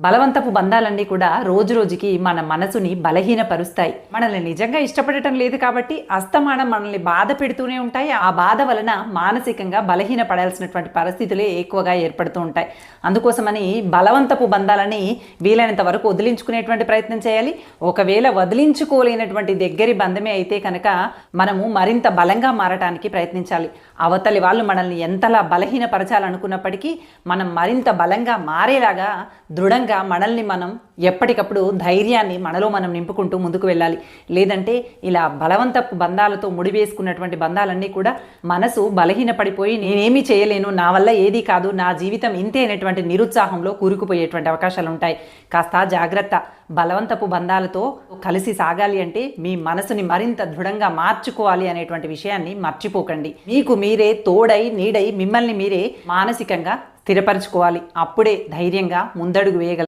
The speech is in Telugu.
బలవంతపు బంధాలన్నీ కూడా రోజు రోజుకి మన మనసుని బలహీనపరుస్తాయి. మనల్ని నిజంగా ఇష్టపడటం లేదు కాబట్టి అస్తమానం మనల్ని బాధ పెడుతూనే ఉంటాయి. ఆ బాధ వలన మానసికంగా బలహీన పడాల్సినటువంటి పరిస్థితులే ఎక్కువగా ఏర్పడుతూ ఉంటాయి. అందుకోసమని బలవంతపు బంధాలని వీలైనంత వరకు వదిలించుకునేటువంటి ప్రయత్నం చేయాలి. ఒకవేళ వదిలించుకోలేనటువంటి దగ్గరి బంధమే అయితే కనుక మనము మరింత బలంగా మారటానికి ప్రయత్నించాలి. అవతలి వాళ్ళు మనల్ని ఎంతలా బలహీనపరచాలనుకున్నప్పటికీ మనం మరింత బలంగా మారేలాగా దృఢంగా మనల్ని మనం ఎప్పటికప్పుడు ధైర్యాన్ని మనలో మనం నింపుకుంటూ ముందుకు వెళ్ళాలి. లేదంటే ఇలా బలవంతపు బంధాలతో ముడివేసుకున్నటువంటి బంధాలన్నీ కూడా మనసు బలహీనపడిపోయి నేనేమీ చేయలేను నా వల్ల ఏది కాదు నా జీవితం ఇంతే అనేటువంటి నిరుత్సాహంలో కూరుకుపోయేటువంటి అవకాశాలు ఉంటాయి కాస్త జాగ్రత్త. బలవంతపు బంధాలతో కలిసి సాగాలి అంటే మీ మనసుని మరింత దృఢంగా మార్చుకోవాలి అనేటువంటి విషయాన్ని మర్చిపోకండి. మీకు మీరే తోడై నీడై మిమ్మల్ని మీరే మానసికంగా స్థిరపరచుకోవాలి. అప్పుడే ధైర్యంగా ముందడుగు వేయగలరు